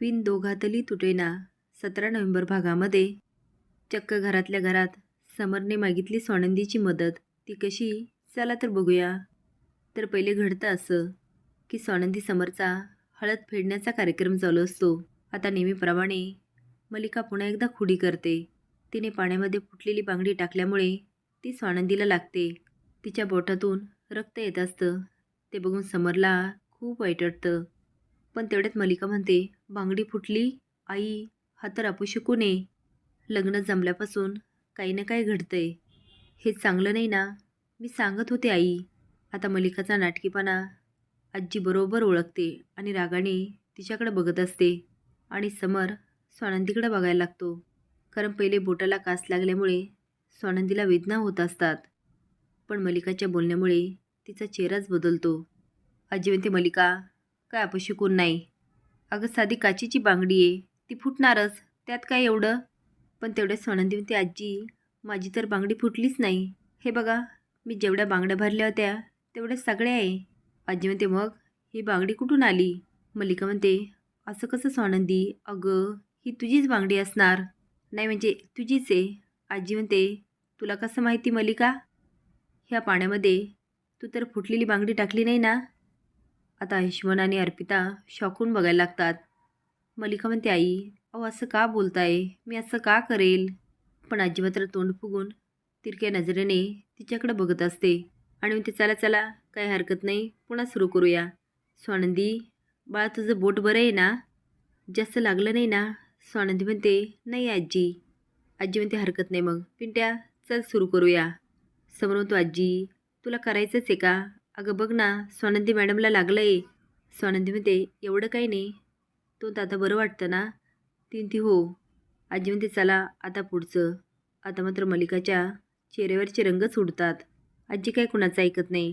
Win दोघातली तुटेना सतरा November भागामध्ये. चक्क घरातल्या घरात. समरने मागितली स्वानंदीची मदत. ती कशी? चला तर बघूया. तर पहिले घडतं असं की स्वानंदी समरचा हळद फेडण्याचा कार्यक्रम चालू असतो. आता नेहमीप्रमाणे मलिका पुन्हा एकदा खुडी करते. तिने पाण्यामध्ये फुटलेली बांगडी टाकल्यामुळे ती स्वानंदीला लागते. तिच्या बोटातून रक्त येत असतं. ते बघून समरला खूप वाईट वाटतं. पण तेवढ्यात मलिका म्हणते बांगडी फुटली आई हा तर अपू कोण लग्न जमल्यापासून काही ना काही घडतंय. हे चांगलं नाही ना? मी सांगत होते आई आता मलिकाचा नाटकीपणा आजी बरोबर ओळखते आणि रागाने तिच्याकडे बघत असते आणि समर स्वानंदीकडे बघायला लागतो. कारण पहिले बोटाला कास लागल्यामुळे स्वानंदीला वेदना होत असतात. पण मलिकाच्या बोलण्यामुळे तिचा चेहराच बदलतो. आजी म्हणते मलिका काय अपशी कोण नाही? अगं साधी काचीची बांगडी आहे ती फुटणारच त्यात काय एवढं? पण तेवढ्या सणंदी म्हणते आजी माझी तर बांगडी फुटलीच नाही. हे बघा मी जेवढ्या बांगड्या भरल्या होत्या तेवढ्या सगळ्या आहे. आजी म्हणते मग ही बांगडी कुठून आली? मल्लिका म्हणते असं कसं सणंदी अगं ही तुझीच बांगडी असणार. नाही म्हणजे तुझीच आहे. आजी म्हणते तुला कसं माहिती मल्लिका? ह्या पाण्यामध्ये तू तर फुटलेली बांगडी टाकली नाही ना? आता अंशुमन आणि अर्पिता शॉकून बघायला लागतात. मलिका म्हणते आई अहो असं का बोलताय? मी असं का करेल? पण आजी मात्र तोंड फुगून तिरक्या नजरेने तिच्याकडे बघत असते. आणि म्हणते चला चला काही हरकत नाही पुन्हा सुरू करूया. स्वानंदी बाळा तुझं बोट बरं आहे ना? जास्त लागलं नाही ना? स्वानंदी म्हणते नाही आजी. आजी म्हणते हरकत नाही मग. पिंट्या चल सुरू करूया. समोर तो आजी तुला करायचंच आहे का? अगं बघ ना स्वानंदी मॅडमला लागलं आहे स्वानंदी म्हणते एवढं काही नाही. तो आता बरं वाटतं ना? तीन ती हो. आजी म्हणते चला आता पुढचं. आता मात्र मलिकाच्या चेहऱ्यावरचे रंगच उडतात आजी काय कुणाचं ऐकत नाही.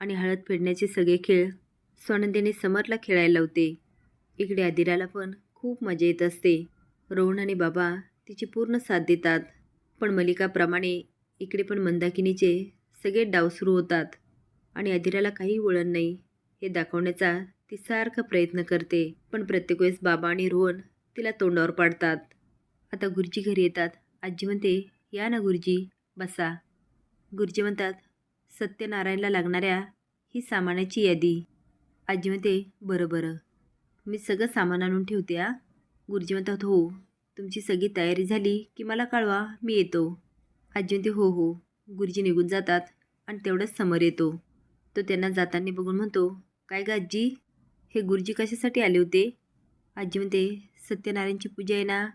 आणि हळद फेडण्याचे सगळे खेळ स्वानंदीने समरला खेळायला लावते. इकडे आदिराला पण खूप मजा येत असते. रोहन आणि बाबा तिची पूर्ण साथ देतात. पण मलिकाप्रमाणे इकडे पण मंदाकिनीचे सगळे डाव सुरू होतात. आणि अधिराला काही वळण नाही. हे दाखवण्याचा ती सारखा प्रयत्न करते पण प्रत्येक वेळेस बाबा आणि रोहन तिला तोंडावर पाडतात. आता गुरुजी घरी येतात. आजी म्हणते या ना गुरुजी बसा. गुरुजी म्हणतात सत्यनारायणला लागणाऱ्या ही सामानाची यादी. आजी म्हणते बरं बरं. मी सगळं सामान आणून ठेवते आ. गुरुजी म्हणतात हो. तुमची सगळी तयारी झाली की मला कळवा मी येतो. आजी म्हणते हो हो. गुरुजी निघून जातात आणि तेवढंच समोर येतो. तो त्यांना जाताना बघून म्हणतो काय ग आजी हे गुरुजी कशासाठी आले होते? आजी म्हणते सत्यनारायणची पूजा आहे ना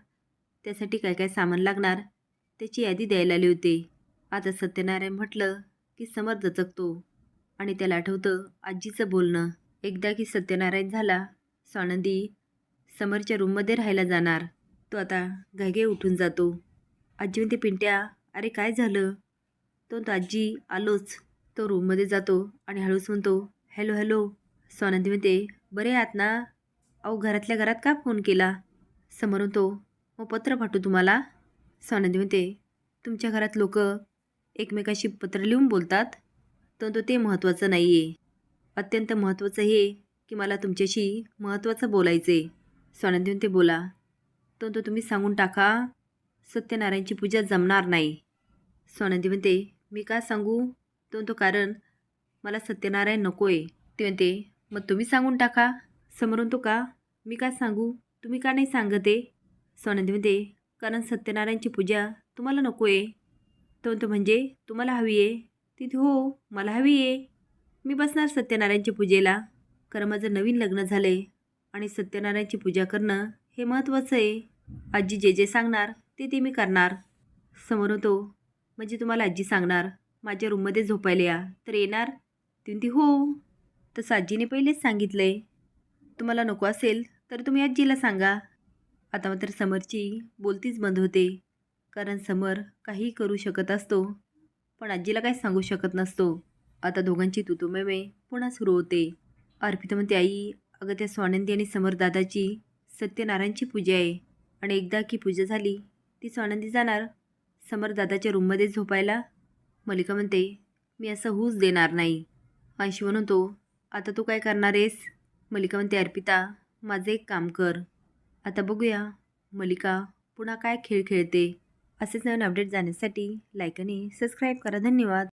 त्यासाठी काय काय सामान लागणार? त्याची यादी द्यायला आले होते. आता सत्यनारायण म्हटलं की समर दचकतो आणि त्याला आठवतं आजीचं बोलणं. एकदा की सत्यनारायण झाला स्वानंदी समरच्या रूममध्ये राहायला जाणार. तो आता घागे उठून जातो. आजी म्हणते पिंट्या अरे काय झालं? तो म्हणतो आजी आलोच. तो रूममध्ये जातो आणि हळूच म्हणतो हॅलो हॅलो स्वानंदी म्हणते बरे आहात ना? अहो घरातल्या घरात का फोन केला? समोरून तो मग पत्र पाठवू तुम्हाला? स्वानंदी म्हणते तुमच्या घरात लोक एकमेकाशी पत्र लिहून बोलतात तर तो ते महत्त्वाचं नाही आहे अत्यंत महत्त्वाचं हे की मला तुमच्याशी महत्त्वाचं बोलायचं आहे स्वानंदी म्हणते बोला. तो तो तुम्ही सांगून टाका सत्यनारायणची पूजा जमणार नाही. स्वानंदी म्हणते मी का सांगू? तो कारण मला सत्यनारायण नको आहे ते म्हणते मग तुम्ही सांगून टाका. समोरून तो का मी का सांगू? तुम्ही का नाही सांगत? आहे स्वानंदी म्हणते कारण सत्यनारायणची पूजा तुम्हाला नको आहे तो म्हणतो म्हणजे तुम्हाला हवी आहे? तिथे हो मला हवी आहे. मी बसणार सत्यनारायणच्या पूजेला. कारण माझं नवीन लग्न झालं आहे आणि सत्यनारायणची पूजा करणं हे महत्त्वाचं आहे. आजी जे जे सांगणार ते ते मी करणार. समोर होतो म्हणजे तुम्हाला आजी सांगणार. माझ्या रूममध्ये झोपायला या. तर येणार? ती हो. तसं साजीने पहिलेच सांगितलं आहे तुम्हाला नको असेल तर तुम्ही आजीला सांगा. आता मात्र समरची बोलतीच बंद होते. कारण समर काही करू शकत असतो पण आजीला काही सांगू शकत नसतो. आता दोघांची तुतुमेमे पुन्हा सुरू होते. अर्पिता म्हणते आई अगं त्या स्वानंदी आणि समर दादाची सत्यनारायणची पूजा आहे आणि एकदा की पूजा झाली ती स्वानंदी जाणार समर दादाच्या रूममध्ये झोपायला मलिका म्हणते मी असं होऊच देणार नाही. अंशी म्हणतो आता तू काय करणार आहेस? मलिका म्हणते अर्पिता माझं एक काम कर. आता बघूया मलिका पुन्हा काय खेळ खेळते. असेच नवीन अपडेट जाण्यासाठी लाईक आणि सबस्क्राईब करा. धन्यवाद.